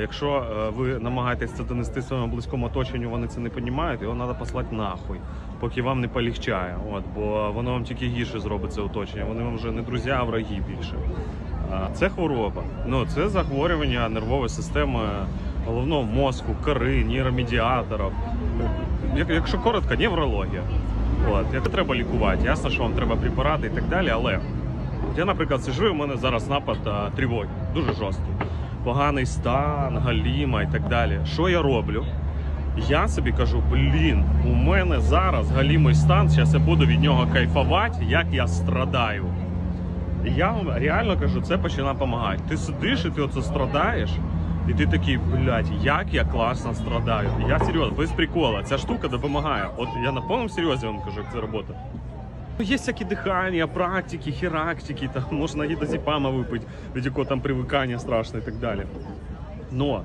якщо е, ви намагаєтесь це донести своєму близькому оточенню, вони це не розуміють, його треба послати нахуй, поки вам не полегчає. От, бо воно вам тільки гірше зробить це оточення. Вони вам вже не друзі, а враги більше. Це хвороба. Ну, це захворювання нервової системи головного мозку, кори, нейромедіаторів. Якщо коротко, неврологія. От, як треба лікувати, ясно, що вам треба препарати і так далі, але я, наприклад, сижу, і у мене зараз напад тривоги, дуже жорсткий. Поганий стан, галіма і так далі. Що я роблю? Я собі кажу, блін, у мене зараз галімий стан, зараз я буду від нього кайфувати, як я страдаю. І я вам реально кажу, це починає допомагати. Ти сидиш і ти оце страдаєш, і ти такий, блядь, як я класно страдаю. І я серйозно, без прикола, ця штука допомагає. От я на повному серйозі вам кажу, як це працює. Ну, Є всякі дихання, практики, хірактики, там можна гідозіпама випити, від якого там привикання страшне і так далі. Но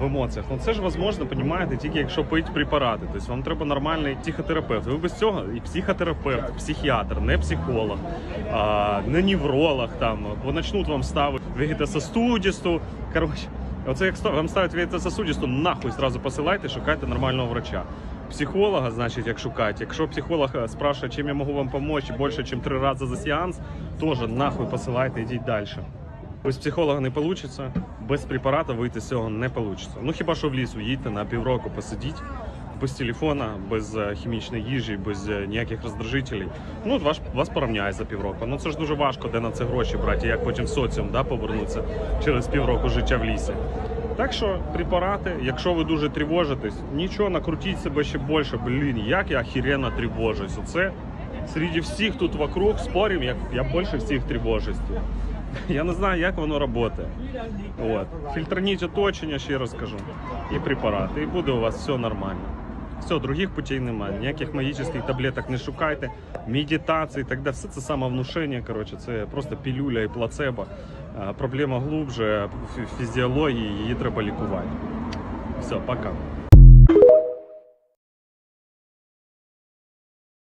в емоціях. Ну це ж можливо, понімаєте, тільки якщо пити препарати. Тобто вам треба нормальний психотерапевт. Ви без цього і психотерапевт, психіатр, не психолог, а, не невролог там, бо почнуть вам ставити вегетососудисту. Коротше, оце як вам ставить вегетососудисту, нахуй зразу посилайте, шукайте нормального врача. Психолога, значить, як шукати. Якщо психолог е, спрашує, чим я можу вам допомогти більше, ніж три рази за сеанс, теж нахуй посилайте, йдіть далі. Без психолога не вийде, без препарата вийти з цього не вийде. Ну хіба що в ліс уїдьте на півроку посидіть, без телефона, без е, хімічної їжі, без е, ніяких роздражителей. Ну, от вас, порівняє за півроку. Ну це ж дуже важко, де на це гроші брати, як потім соціум да, повернутися через півроку життя в лісі. Так що препарати, якщо ви дуже тривожитесь, нічого, накрутіть себе ще більше. Блін, як я охеренно тривожусь. Оце серед всіх тут вокруг спорим, як я більше всіх тривожусь. Я не знаю, як воно працює. От. Фільтраніть оточення, ще раз кажу, і препарати, і буде у вас все нормально. Все, других путей немає. Ніяких магічних таблеток не шукайте, медитації, так далі. Все це самовнушення. Коротше, це просто пілюля і плацебо. Проблема глубже, фі- фізіології, її треба лікувати. Все, пока.